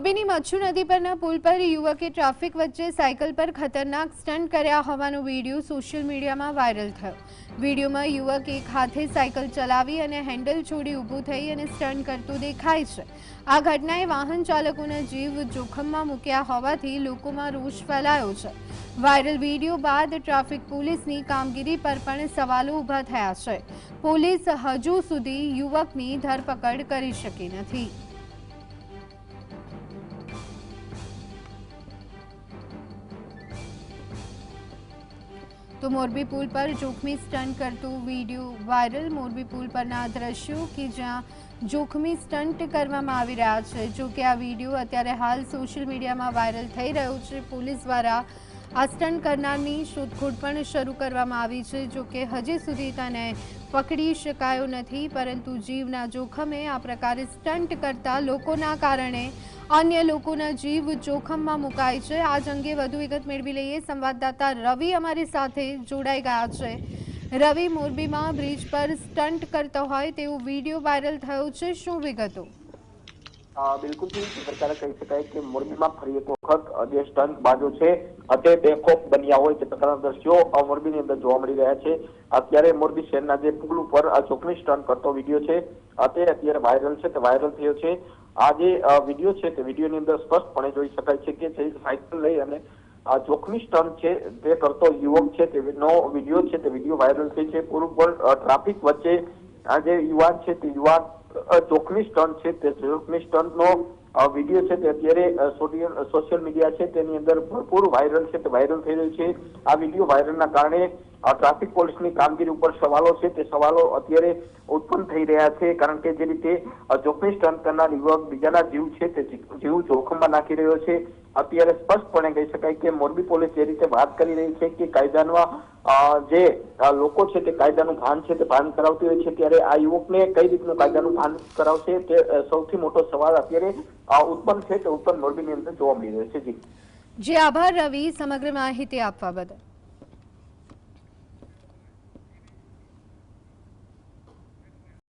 મોરબીની મચ્છુ નદી પરના પુલ પર યુવકે ટ્રાફિક વચ્ચે સાયકલ પર ખતરનાક સ્ટન્ટ કર્યા હોવાનો વીડિયો સોશિયલ મીડિયામાં વાયરલ થયો. વિડીયોમાં યુવક એક હાથે સાયકલ ચલાવી અને હેન્ડલ છોડી ઊભું થઈ અને સ્ટન્ટ કરતું દેખાય છે. આ ઘટનાએ વાહન ચાલકોના જીવ જોખમમાં મૂક્યા હોવાથી લોકોમાં રોષ ફેલાયો છે. વાયરલ વીડિયો બાદ ટ્રાફિક પોલીસની કામગીરી પર પણ સવાલો ઊભા થયા છે. પોલીસ હજુ સુધી યુવકની ધરપકડ કરી શકી નથી. તો મોરબી પુલ પર જોખમી સ્ટન્ટ કરતું વીડિયો વાયરલ. મોરબી પુલ પરના દ્રશ્યો કે જ્યાં જોખમી સ્ટન્ટ કરવામાં આવી રહ્યા છે. જો કે આ વીડિયો અત્યારે હાલ સોશિયલ મીડિયામાં વાયરલ થઈ રહ્યો છે. પોલીસ દ્વારા આ સ્ટન્ટ કરનારની શોધખોળ પણ શરૂ કરવામાં આવી છે. જો કે હજી સુધી તેને પકડી શકાયો નથી, પરંતુ જીવના જોખમે આ પ્રકારે સ્ટન્ટ કરતા લોકોના કારણે અન્ય લોકોના જીવ જોખમમાં મુકાય છે. આજ અંગે વધુ વિગત મેળવી લઈએ. સંવાદદાતા રવિ અમારી સાથે જોડાઈ ગયા છે. રવિ મોરબીમાં બ્રિજ પર સ્ટન્ટ કરતો હોય તેવો વીડિયો વાયરલ થયો છે. શું વિગતો? બિલકુલ બિલકુલથી કહી શકાય કે મોરબીમાં ફરી એક વખત જે સ્ટન્ટ બાજુ છે તે બેખોફ બન્યા હોય તે પ્રકારના દ્રશ્યો મોરબીની અંદર જોવા મળી રહ્યા છે. અત્યારે મોરબી શહેરના જે પુલ ઉપર આ જોખમી સ્ટન્ટ કરતો વીડિયો છે. તે અત્યારે વાયરલ છે. તે વાયરલ થયો છે. આ જે વીડિયો છે તે વિડીયોની અંદર સ્પષ્ટપણે જોઈ શકાય છે કે જે સાયકલ લઈ અને જોખમી સ્ટન્ટ છે તે કરતો યુવક છે તેનો વીડિયો છે તે વીડિયો વાયરલ થઈ છે. પૂરું પણ ટ્રાફિક વચ્ચે આ જે યુવાન છે તે યુવાન જોખમી સ્ટન્ટ છે તે જોખમી સ્ટન્ટનો વીડિયો છે તે અત્યારે સોશિયલ મીડિયા છે તેની અંદર ભરપૂર વાયરલ છે, તે વાયરલ થઈ રહ્યું છે. આ વીડિયો વાયરલના કારણે ટ્રાફિક પોલીસની કામગીરી ઉપર સવાલો છે, તે સવાલો અત્યારે ઉત્પન્ન થઈ રહ્યા છે. કારણ કે જે રીતે જોખમી સ્ટન્ટ કરનાર યુવક બીજાના જીવ છે, તે જીવ જોખમમાં નાખી રહ્યો છે. અત્યારે સ્પષ્ટપણે કહી શકાય કે મોરબી પોલીસ જે રીતે વાત કરી રહી છે કે કાયદામાં જે લોકો છે તે કાયદાનું ભાન છે તે ભાન કરાવતી હોય છે, ત્યારે આ યુવકને કઈ રીતનું કાયદાનું ભાન કરાવશે તે સૌથી મોટો સવાલ અત્યારે ઉત્પન્ન છે તે ઉત્પન્ન મોરબીની અંદર જોવા મળી રહ્યો છે. જી. જે, આભાર રવિ, સમગ્ર માહિતી આપવા બદલ.